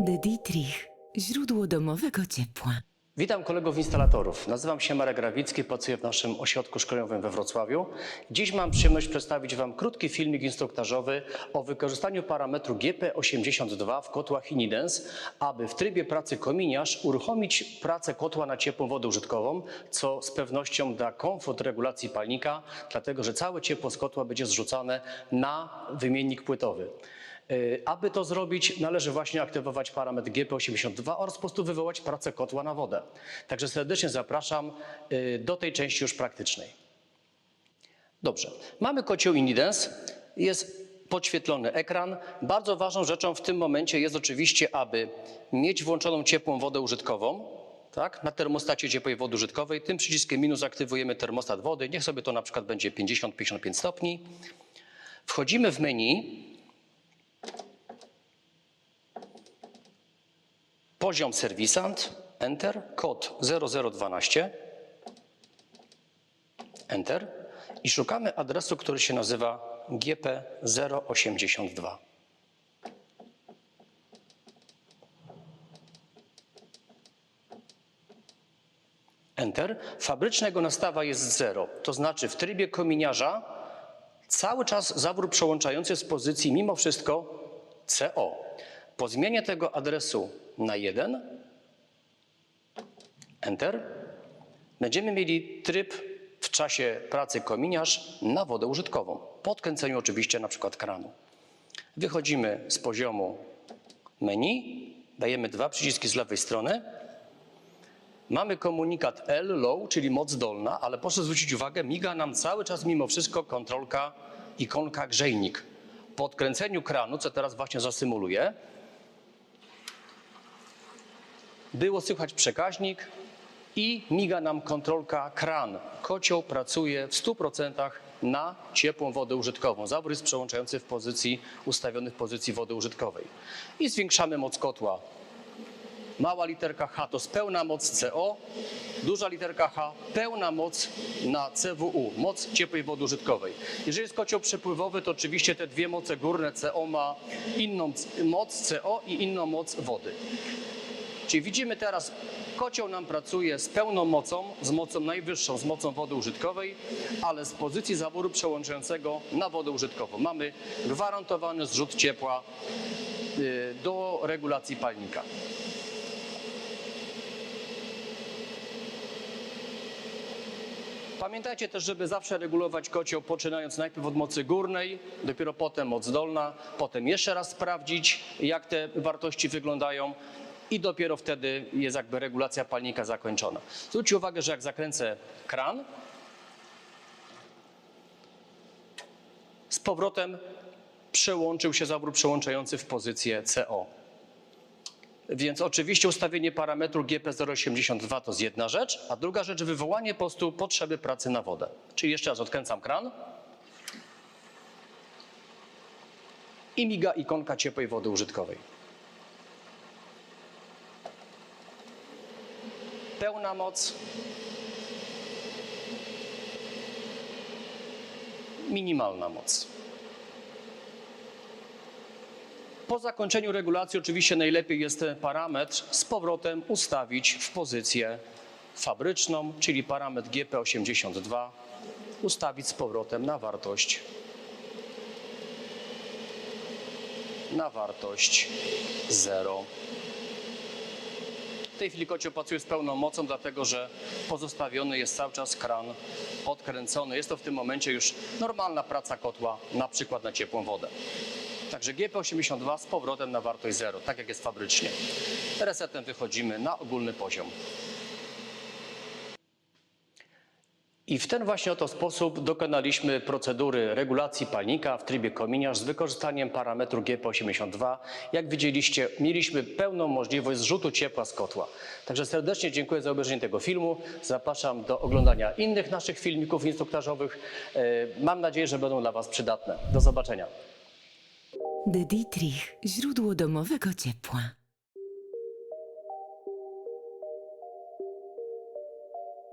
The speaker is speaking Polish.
De Dietrich. Źródło domowego ciepła. Witam kolegów instalatorów. Nazywam się Marek Grawicki, pracuję w naszym ośrodku szkoleniowym we Wrocławiu. Dziś mam przyjemność przedstawić Wam krótki filmik instruktażowy o wykorzystaniu parametru GP82 w kotłach Inidens, aby w trybie pracy kominiarz uruchomić pracę kotła na ciepłą wodę użytkową, co z pewnością da komfort regulacji palnika, dlatego że całe ciepło z kotła będzie zrzucane na wymiennik płytowy. Y, Aby to zrobić, należy właśnie aktywować parametr GP82 oraz po prostu wywołać pracę kotła na wodę. Także serdecznie zapraszam y, do tej części już praktycznej. Dobrze, mamy kocioł Inidens, jest podświetlony ekran. Bardzo ważną rzeczą w tym momencie jest oczywiście, aby mieć włączoną ciepłą wodę użytkową, tak, na termostacie ciepłej wody użytkowej. Tym przyciskiem minus aktywujemy termostat wody. Niech sobie to na przykład będzie 50-55 stopni. Wchodzimy w menu, Poziom serwisant, Enter, kod 0012, Enter i szukamy adresu, który się nazywa GP082. Enter. Fabryczna jego nastawa jest 0, to znaczy w trybie kominiarza cały czas zawór przełączający z pozycji mimo wszystko CO. Po zmianie tego adresu na 1, Enter, będziemy mieli tryb w czasie pracy kominiarz na wodę użytkową. Po odkręceniu oczywiście na przykład kranu. Wychodzimy z poziomu menu, dajemy dwa przyciski z lewej strony. Mamy komunikat L, low, czyli moc dolna, ale proszę zwrócić uwagę, miga nam cały czas mimo wszystko kontrolka ikonka grzejnik. Po odkręceniu kranu, co teraz właśnie zasymuluję, było słychać przekaźnik i miga nam kontrolka kran. Kocioł pracuje w 100% na ciepłą wodę użytkową. Jest przełączający w pozycji, ustawiony w pozycji wody użytkowej. I zwiększamy moc kotła. Mała literka H to pełna moc CO, duża literka H pełna moc na CWU, moc ciepłej wody użytkowej. Jeżeli jest kocioł przepływowy, to oczywiście te dwie moce górne CO ma inną moc CO i inną moc wody. Czyli widzimy teraz, kocioł nam pracuje z pełną mocą, z mocą najwyższą, z mocą wody użytkowej, ale z pozycji zaworu przełączającego na wodę użytkową. Mamy gwarantowany zrzut ciepła y, do regulacji palnika. Pamiętajcie też, żeby zawsze regulować kocioł, poczynając najpierw od mocy górnej, dopiero potem moc dolna, potem jeszcze raz sprawdzić, jak te wartości wyglądają i dopiero wtedy jest jakby regulacja palnika zakończona. Zwróćcie uwagę, że jak zakręcę kran, z powrotem przełączył się zawór przełączający w pozycję CO. Więc oczywiście ustawienie parametru GP082 to jest jedna rzecz, a druga rzecz wywołanie po prostu potrzeby pracy na wodę. Czyli jeszcze raz odkręcam kran i miga ikonka ciepłej wody użytkowej. Pełna moc. Minimalna moc. Po zakończeniu regulacji oczywiście najlepiej jest ten parametr z powrotem ustawić w pozycję fabryczną, czyli parametr GP82 ustawić z powrotem na wartość na wartość 0. W tej chwili kocioł pracuje z pełną mocą, dlatego że pozostawiony jest cały czas kran odkręcony. Jest to w tym momencie już normalna praca kotła, na przykład na ciepłą wodę. Także GP82 z powrotem na wartość 0, tak jak jest fabrycznie. Resetem wychodzimy na ogólny poziom. I w ten właśnie oto sposób dokonaliśmy procedury regulacji palnika w trybie kominiarz z wykorzystaniem parametru GP82. Jak widzieliście, mieliśmy pełną możliwość zrzutu ciepła z kotła. Także serdecznie dziękuję za obejrzenie tego filmu. Zapraszam do oglądania innych naszych filmików instruktażowych. E, Mam nadzieję, że będą dla Was przydatne. Do zobaczenia. De Dietrich. Źródło domowego ciepła.